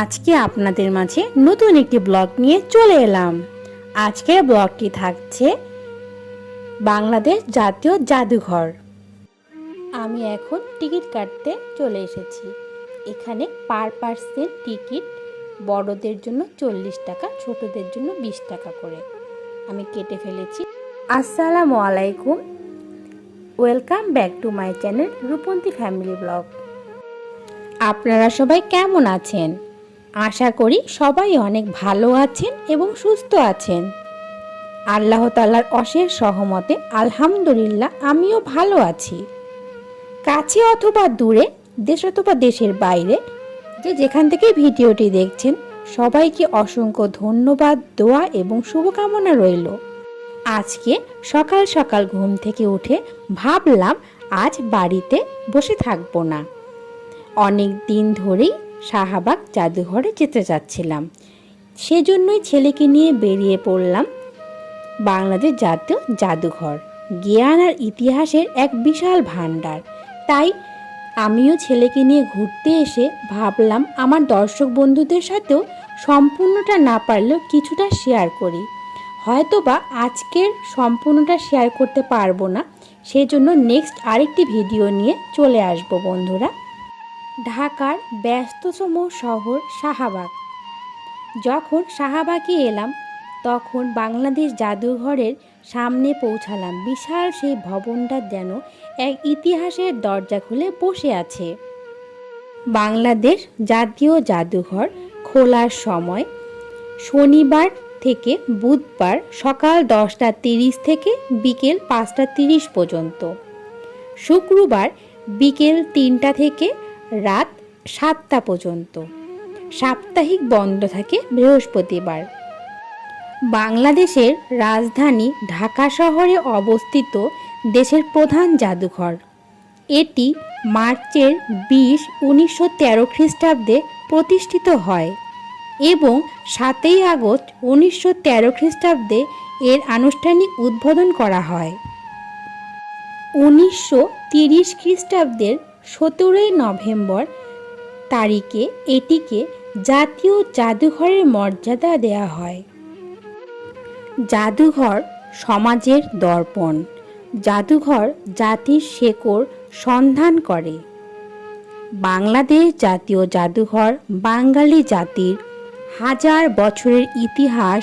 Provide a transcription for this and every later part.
আজকে আপনাদের মাঝে নতুন একটি ব্লগ নিয়ে চলে এলাম। আজকের ব্লগটি থাকছে বাংলাদেশ জাতীয় জাদুঘর। আমি এখন টিকিট কাটতে চলে এসেছি। এখানে পার পার্সেন টিকিট বড়দের জন্য চল্লিশ টাকা, ছোটদের জন্য বিশ টাকা করে। আমি কেটে ফেলেছি। আসসালামু আলাইকুম। Welcome back to my channel Rupanti family vlog. আপনারা সবাই কেমন আছেন? আশা করি সবাই অনেক ভালো আছেন এবং সুস্থ আছেন। আল্লাহ তালার অশেষ সহমতে আলহামদুলিল্লাহ আমিও ভালো আছি। কাছে অথবা দূরে, দেশ অথবা দেশের বাইরে, যে যেখান থেকে ভিডিওটি দেখছেন, সবাইকে অসংখ্য ধন্যবাদ, দোয়া এবং শুভকামনা রইল। আজকে সকাল সকাল ঘুম থেকে উঠে ভাবলাম, আজ বাড়িতে বসে থাকব না। অনেক দিন ধরেই শাহবাগ জাদুঘরে যেতে চাচ্ছিলাম সেজন্যই ছেলেকে নিয়ে বেরিয়ে পড়লাম বাংলাদেশ জাতীয় জাদুঘর। জ্ঞান আর ইতিহাসের এক বিশাল ভাণ্ডার। তাই আমিও ছেলেকে নিয়ে ঘুরতে এসে ভাবলাম আমার দর্শক বন্ধুদের সাথেও সম্পূর্ণটা না পারলেও কিছুটা শেয়ার করি। হয়তোবা আজকের সম্পূর্ণটা শেয়ার করতে পারব না, সেজন্য নেক্সট আরেকটি ভিডিও নিয়ে চলে আসব বন্ধুরা। ঢাকার ব্যস্ততম শহর শাহবাগ। যখন শাহবাগে এলাম, তখন বাংলাদেশ জাদুঘরের সামনে পৌঁছালাম। বিশাল সেই ভবনটা যেন এক ইতিহাসের দরজা খুলে বসে আছে। বাংলাদেশ জাতীয় জাদুঘর খোলার সময় শনিবার থেকে বুধবার সকাল দশটা তিরিশ থেকে বিকেল পাঁচটা তিরিশ পর্যন্ত। শুক্রবার বিকেল তিনটা থেকে রাত সাতটা পর্যন্ত। সাপ্তাহিক বন্ধ থাকে বৃহস্পতিবার। বাংলাদেশের রাজধানী ঢাকা শহরে অবস্থিত দেশের প্রধান জাদুঘর। এটি মার্চের বিশ উনিশশো তেরো খ্রিস্টাব্দে প্রতিষ্ঠিত হয় এবং সাতই আগস্ট উনিশশো তেরো খ্রিস্টাব্দে এর আনুষ্ঠানিক উদ্বোধন করা হয়। উনিশশো তিরিশ খ্রিস্টাব্দের সতেরোই নভেম্বর তারিখে এটিকে জাতীয় জাদুঘরের মর্যাদা দেওয়া হয়। জাদুঘর সমাজের দর্পণ। জাদুঘর জাতির শেকড় সন্ধান করে। বাংলাদেশ জাতীয় জাদুঘর বাঙালি জাতির হাজার বছরের ইতিহাস,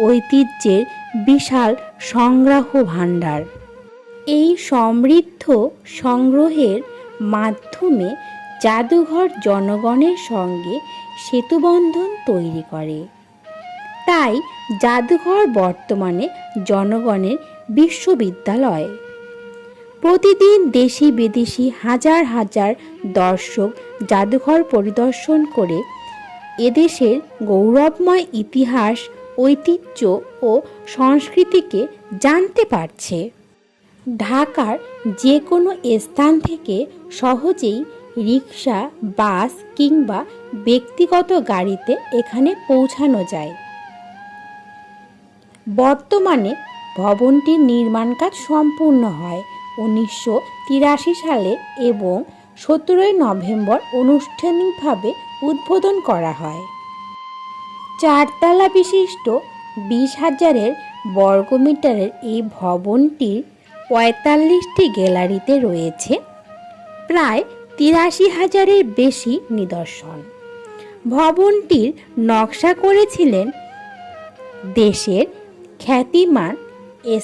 ঐতিহ্যের বিশাল সংগ্রহ ভাণ্ডার। এই সমৃদ্ধ সংগ্রহের মাধ্যমে জাদুঘর জনগণের সঙ্গে সেতুবন্ধন তৈরি করে। তাই জাদুঘর বর্তমানে জনগণের বিশ্ববিদ্যালয়। প্রতিদিন দেশি বিদেশি হাজার হাজার দর্শক জাদুঘর পরিদর্শন করে এদেশের গৌরবময় ইতিহাস, ঐতিহ্য ও সংস্কৃতিকে জানতে পারছে। ঢাকার যে কোনো স্থান থেকে সহজেই রিক্সা বাস কিংবা ব্যক্তিগত গাড়িতে এখানে পৌঁছানো যায়। বর্তমানে ভবনটির নির্মাণ কাজ সম্পূর্ণ হয় উনিশশো তিরাশি সালে এবং সতেরোই নভেম্বর আনুষ্ঠানিকভাবে উদ্বোধন করা হয়। চারতলা বিশিষ্ট বিশ হাজারের বর্গমিটারের এই ভবনটির পঁয়তাল্লিশটি গ্যালারিতে রয়েছে, প্রায় তিরাশি হাজারের বেশি নিদর্শন। ভবনটির নকশা করেছিলেন দেশের খ্যাতিমান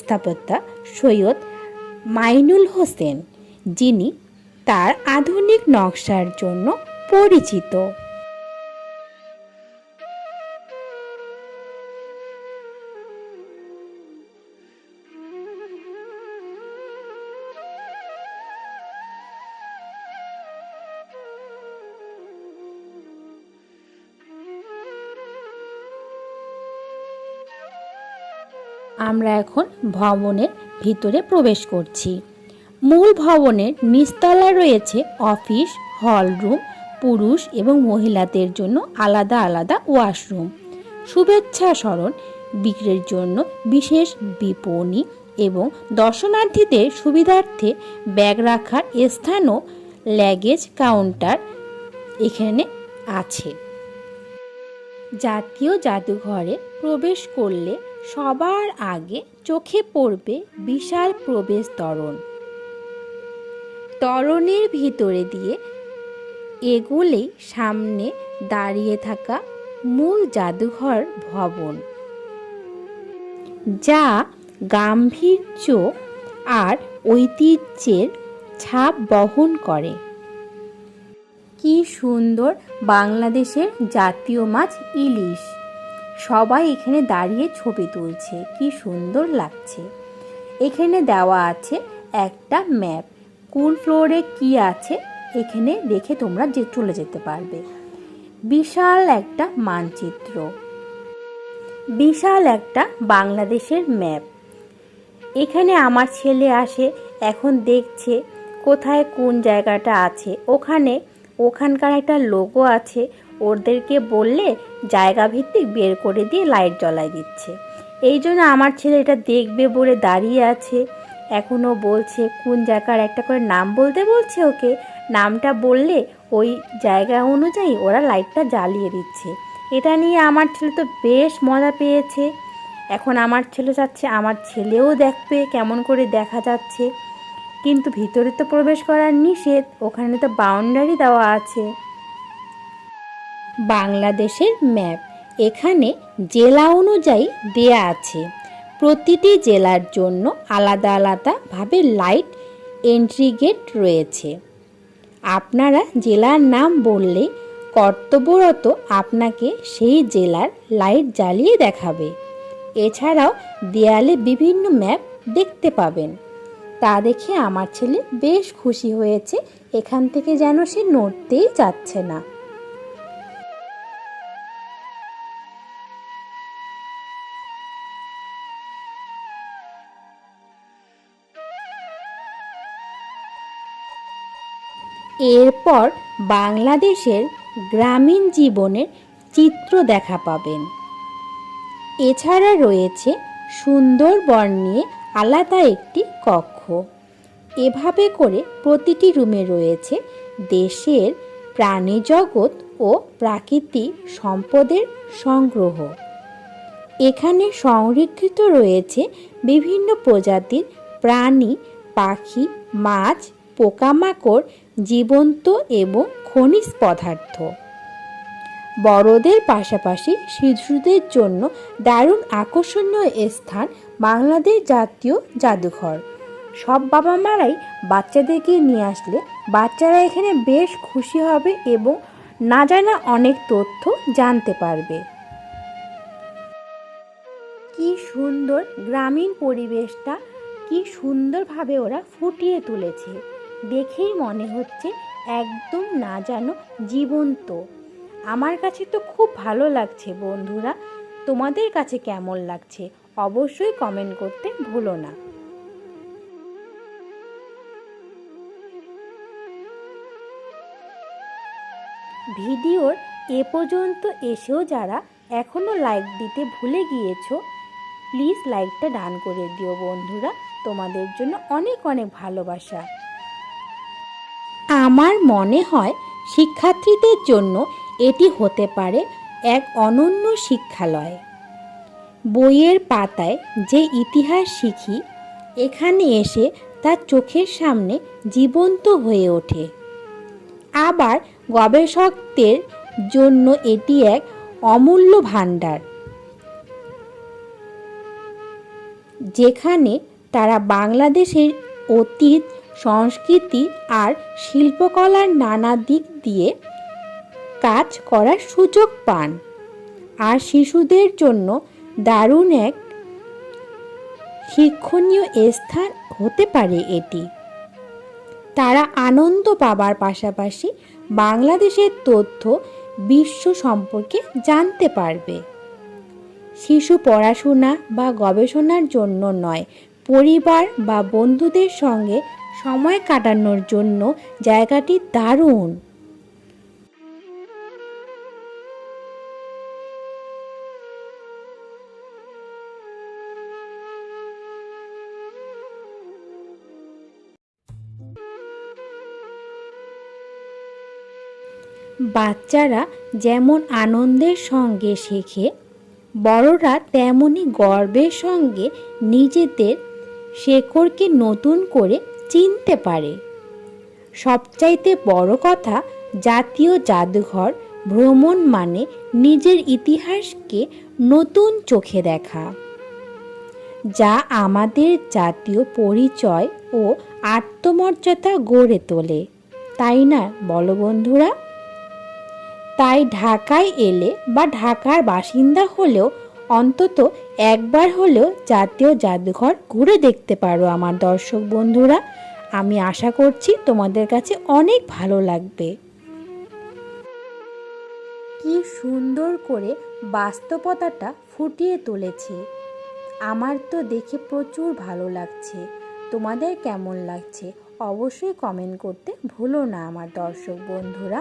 স্থাপত্যা সৈয়দ মাইনুল হোসেন, যিনি তার আধুনিক নকশার জন্য পরিচিত। আমরা এখন ভবনের ভিতরে প্রবেশ করছি। মূল ভবনের নিচতলায় রয়েছে অফিস হলরুম পুরুষ এবং মহিলাদের জন্য আলাদা আলাদা ওয়াশরুম। শুভেচ্ছা স্মরণ, বিক্রির জন্য বিশেষ বিপণী এবং দর্শনার্থীদের সুবিধার্থে ব্যাগ রাখার স্থানও ল্যাগেজ কাউন্টার এখানে আছে। জাতীয় জাদুঘরে প্রবেশ করলে সবার আগে চোখে পড়বে বিশাল প্রবেশ তরণ। তরণের ভিতরে দিয়ে এগুলেই সামনে দাঁড়িয়ে থাকা মূল জাদুঘর ভবন, যা গাম্ভীর্য আর ঐতিহ্যের ছাপ বহন করে। কি সুন্দর বাংলাদেশের জাতীয় মাছ ইলিশ। সবাই এখানে দাঁড়িয়ে ছবি তুলছে। কি সুন্দর লাগছে। এখানে দেওয়া আছে একটা ম্যাপ। কোন ফ্লোরে কি আছে এখানে রেখে তোমরা যে চলে যেতে পারবে। বিশাল একটা মানচিত্র। বিশাল একটা বাংলাদেশের ম্যাপ। এখানে আমার ছেলে আসে, এখন দেখছে কোথায় কোন জায়গাটা আছে। ওখানে ওখানকার একটা লোগো আছে ওদেরকে বললে জায়গা ভিত্তিক বের করে দিয়ে লাইট জ্বলাই দিচ্ছে। এই জন্য আমার ছেলে এটা দেখবে বলে দাঁড়িয়ে আছে। এখনও বলছে, কোন জায়গার একটা করে নাম বলতে বলছে ওকে? নামটা বললে ওই জায়গা অনুযায়ী ওরা লাইটটা জ্বালিয়ে দিচ্ছে। এটা নিয়ে আমার ছেলে তো বেশ মজা পেয়েছে। এখন আমার ছেলে চাচ্ছে আমার ছেলেও দেখবে, কেমন করে দেখা যাচ্ছে। কিন্তু ভিতরে তো প্রবেশ করার নিষেধ, ওখানে তো বাউন্ডারি দেওয়া আছে। বাংলাদেশের ম্যাপ। এখানে জেলা অনুযায়ী দেয়া আছে। প্রতিটি জেলার জন্য আলাদা আলাদাভাবে লাইট এন্ট্রি গেট রয়েছে। আপনারা জেলার নাম বললে কর্তব্যরত আপনাকে সেই জেলার লাইট জ্বালিয়ে দেখাবে। এছাড়াও দেয়ালে বিভিন্ন ম্যাপ দেখতে পাবেন। তা দেখে আমার ছেলে বেশ খুশি হয়েছে। এখান থেকে যেন সে নড়তেই যাচ্ছে না। এরপর বাংলাদেশের গ্রামীণ জীবনের চিত্র দেখা পাবেন। এছাড়া রয়েছে সুন্দরবন নিয়ে আলাদা একটি কক্ষ। এভাবে করে প্রতিটি রুমে রয়েছে দেশের প্রাণীজগৎ ও প্রাকৃতিক সম্পদের সংগ্রহ। এখানে সংরক্ষিত রয়েছে বিভিন্ন প্রজাতির প্রাণী, পাখি, মাছ, পোকামাকড় জীবন্ত এবং খনিজ পদার্থ। বড়দের পাশাপাশি শিশুদের জন্য দারুণ আকর্ষণীয় স্থান বাংলাদেশ জাতীয় জাদুঘর। সব বাবা মারাই বাচ্চাদেরকে নিয়ে আসলে বাচ্চারা এখানে বেশ খুশি হবে এবং না জানা অনেক তথ্য জানতে পারবে। কি সুন্দর গ্রামীণ পরিবেশটা, কি সুন্দরভাবে ওরা ফুটিয়ে তুলেছে। দেখেই মনে হচ্ছে একদম না জানো জীবন্ত। আমার কাছে তো খুব ভালো লাগছে বন্ধুরা, তোমাদের কাছে কেমন লাগছে অবশ্যই কমেন্ট করতে ভুলো না। ভিডিওর এ পর্যন্ত এসেও যারা এখনও লাইক দিতে ভুলে গিয়েছো প্লিজ লাইকটা ডান করে দিও বন্ধুরা, তোমাদের জন্য অনেক অনেক ভালোবাসা। আমার মনে হয় শিক্ষার্থীদের জন্য এটি হতে পারে এক অনন্য শিক্ষালয়। বইয়ের পাতায় যে ইতিহাস শিখি, এখানে এসে তার চোখের সামনে জীবন্ত হয়ে ওঠে। আবার গবেষকদের জন্য এটি এক অমূল্য ভাণ্ডার। যেখানে তারা বাংলাদেশের অতীত সংস্কৃতি আর শিল্পকলার নানা দিক দিয়ে কাজ করার সুযোগ পান। আর শিশুদের জন্য দারুণ এক শিক্ষণীয় স্থান হতে পারে এটি। তারা আনন্দ পাবার পাশাপাশি বাংলাদেশের তথ্য বিশ্ব সম্পর্কে জানতে পারবে। শিশু পড়াশোনা বা গবেষণার জন্য নয়, পরিবার বা বন্ধুদের সঙ্গে সময় কাটানোর জন্য জায়গাটি দারুণ। বাচ্চারা যেমন আনন্দের সঙ্গে শেখে, বড়রা তেমনই গর্বের সঙ্গে নিজেদের শেকড়কে নতুন করে চিনতে পারে। সবচাইতে বড় কথা, জাতীয় জাদুঘর ভ্রমণ মানে নিজের ইতিহাসকে নতুন চোখে দেখা, যা আমাদের জাতীয় পরিচয় ও আত্মমর্যাদা গড়ে তোলে। তাই না, বলো বন্ধুরা? তাই ঢাকায় এলে বা ঢাকার বাসিন্দা হলেও অন্তত একবার হলেও জাতীয় জাদুঘর ঘুরে দেখতে পারো আমার দর্শক বন্ধুরা। আমি আশা করছি তোমাদের কাছে অনেক ভালো লাগবে। কি সুন্দর করে বাস্তবতাটা ফুটিয়ে তুলেছে। আমার তো দেখে প্রচুর ভালো লাগছে। তোমাদের কেমন লাগছে? অবশ্যই কমেন্ট করতে ভুলো না আমার দর্শক বন্ধুরা।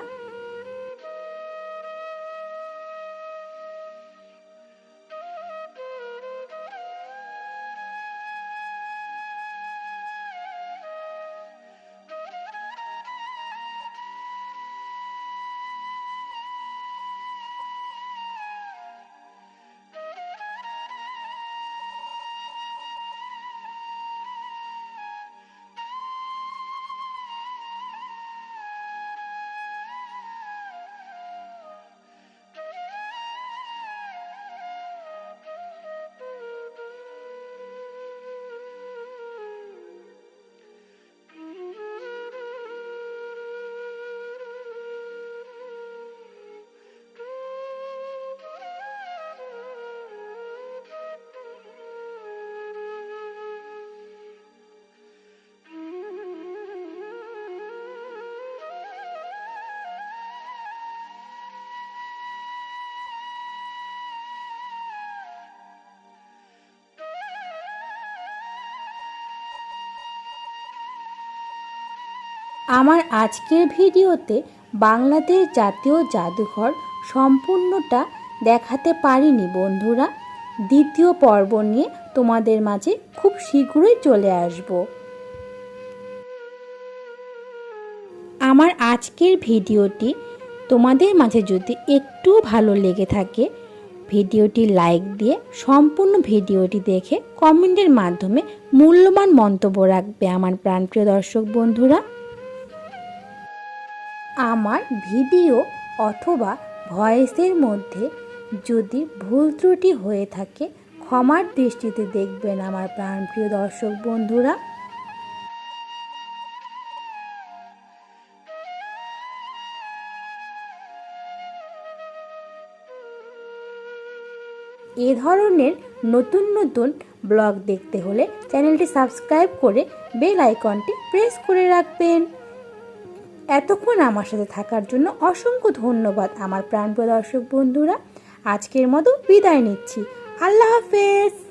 আমার আজকের ভিডিওতে বাংলাদেশ জাতীয় জাদুঘর সম্পূর্ণটা দেখাতে পারিনি বন্ধুরা। দ্বিতীয় পর্ব নিয়ে তোমাদের মাঝে খুব শীঘ্রই চলে আসব। আমার আজকের ভিডিওটি তোমাদের মাঝে যদি একটু ভালো লেগে থাকে, ভিডিওটি লাইক দিয়ে সম্পূর্ণ ভিডিওটি দেখে কমেন্টের মাধ্যমে মূল্যবান মন্তব্য রাখবে আমার প্রাণপ্রিয় দর্শক বন্ধুরা। আমার ভিডিও অথবা ভয়েসের মধ্যে যদি ভুল ত্রুটি হয়ে থাকে, ক্ষমার দৃষ্টিতে দেখবেন আমার প্রাণপ্রিয় দর্শক বন্ধুরা। এ ধরনের নতুন নতুন ব্লগ দেখতে হলে চ্যানেলটি সাবস্ক্রাইব করে বেল আইকনটি প্রেস করে রাখবেন। এতক্ষণ আমার সাথে থাকার জন্য অসংখ্য ধন্যবাদ আমার প্রাণপ্রিয় দর্শক বন্ধুরা। আজকের মতো বিদায় নিচ্ছি। আল্লাহ হাফেজ।